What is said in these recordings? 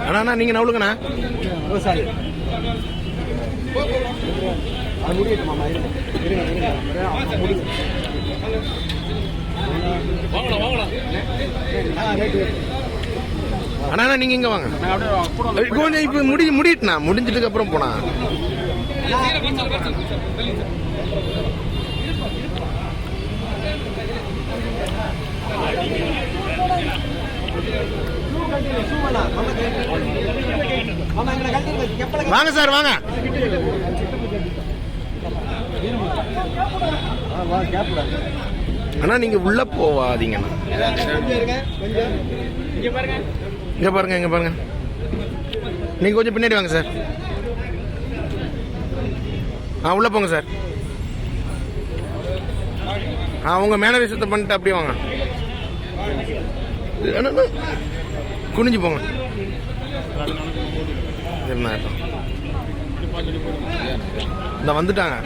அண்ணா அண்ணா நீங்க நவுளுங்கண்ணா. விவசாயி அது முடியட்டும் மாமா இருங்க இருங்க இருங்க முடியும் ஆ அண்ணா நீங்க இங்க வாங்க. கொஞ்சம் இப்ப முடி முடிட்டுனா முடிஞ்சதுக்கு அப்புறம் போனா ஷூ வாங்க சார் வாங்க. அண்ணா நீங்க உள்ள போவாதீங்கண்ணா இங்க பாருங்க இங்க பாருங்க இங்க பாருங்க. நீங்க கொஞ்சம் பின்னாடி வாங்க சார். ஆ உள்ள போங்க சார். ஆ உங்க சுத்தம் பண்ணிட்டு அப்படியே வாங்க. அண்ணா, குனிஞ்சு போங்க. என்ன இந்த வந்துட்டாங்க.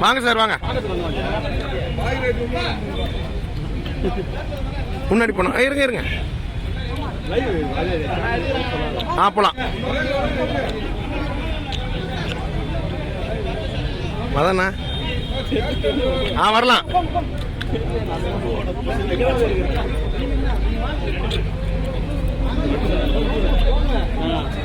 வாங்க சார் வாங்க. முன்னாடி போனோம். ஆ, இருங்க இருங்க. ஆ போலாம். மதண்ணா ஆ வரலாம். ああ。